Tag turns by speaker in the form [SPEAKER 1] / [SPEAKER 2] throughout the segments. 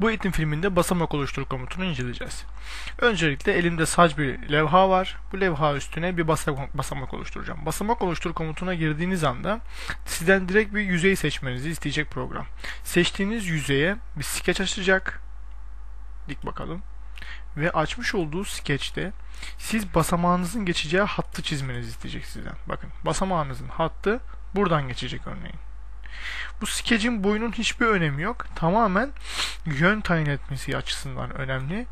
[SPEAKER 1] Bu eğitim filminde basamak oluştur komutunu inceleyeceğiz. Öncelikle elimde saç bir levha var. Bu levha üstüne bir basamak, basamak oluşturacağım. Basamak oluştur komutuna girdiğiniz anda sizden direkt bir yüzey seçmenizi isteyecek program. Seçtiğiniz yüzeye bir skeç açacak. Dik bakalım. Ve açmış olduğu skeçte siz basamağınızın geçeceği hattı çizmenizi isteyecek sizden. Bakın basamağınızın hattı buradan geçecek örneğin. Bu skecin boyunun hiçbir önemi yok. Tamamen yön tayin etmesi açısından önemli.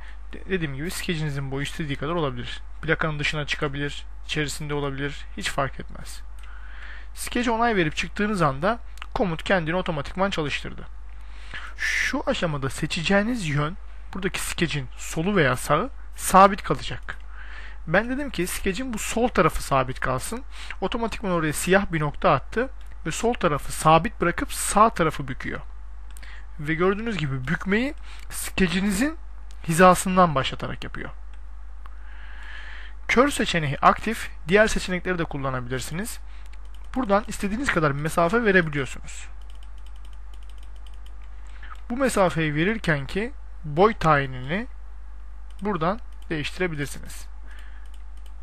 [SPEAKER 1] Dediğim gibi skecinizin boyu istediği kadar olabilir. Plakanın dışına çıkabilir, içerisinde olabilir. Hiç fark etmez. Skece onay verip çıktığınız anda komut kendini otomatikman çalıştırdı. Şu aşamada seçeceğiniz yön buradaki skecin solu veya sağı sabit kalacak. Ben dedim ki skecin bu sol tarafı sabit kalsın. Otomatikman oraya siyah bir nokta attı ve sol tarafı sabit bırakıp sağ tarafı büküyor. Ve gördüğünüz gibi bükmeyi skecinizin hizasından başlatarak yapıyor. Kör seçeneği aktif, diğer seçenekleri de kullanabilirsiniz. Buradan istediğiniz kadar mesafe verebiliyorsunuz. Bu mesafeyi verirken ki boy tayinini buradan değiştirebilirsiniz.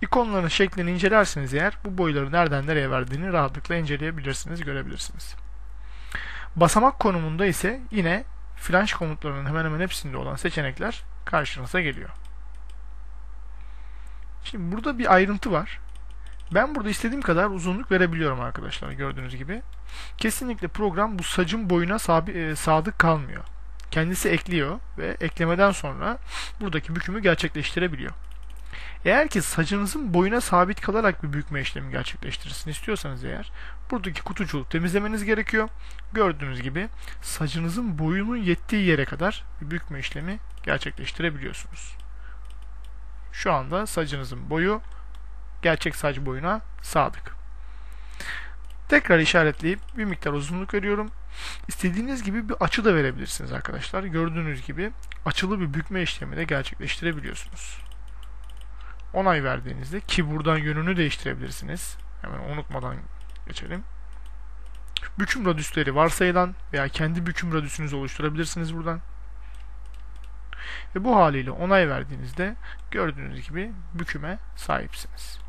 [SPEAKER 1] İkonların şeklini incelerseniz eğer bu boyları nereden nereye verdiğini rahatlıkla inceleyebilirsiniz, görebilirsiniz. Basamak konumunda ise yine flanş komutlarının hemen hemen hepsinde olan seçenekler karşınıza geliyor. Şimdi burada bir ayrıntı var. Ben burada istediğim kadar uzunluk verebiliyorum arkadaşlar gördüğünüz gibi. Kesinlikle program bu sacın boyuna sabi, e, sadık kalmıyor. Kendisi ekliyor ve eklemeden sonra buradaki bükümü gerçekleştirebiliyor. Eğer ki saçınızın boyuna sabit kalarak bir bükme işlemi gerçekleştirsin istiyorsanız eğer buradaki kutucuğu temizlemeniz gerekiyor. Gördüğünüz gibi saçınızın boyunun yettiği yere kadar bir bükme işlemi gerçekleştirebiliyorsunuz. Şu anda saçınızın boyu gerçek saç boyuna sadık. Tekrar işaretleyip bir miktar uzunluk veriyorum. İstediğiniz gibi bir açı da verebilirsiniz arkadaşlar. Gördüğünüz gibi açılı bir bükme işlemi de gerçekleştirebiliyorsunuz onay verdiğinizde ki buradan yönünü değiştirebilirsiniz. Hemen unutmadan geçelim. Büküm radüsleri varsayılan veya kendi büküm radüsünüzü oluşturabilirsiniz buradan. Ve bu haliyle onay verdiğinizde gördüğünüz gibi büküme sahipsiniz.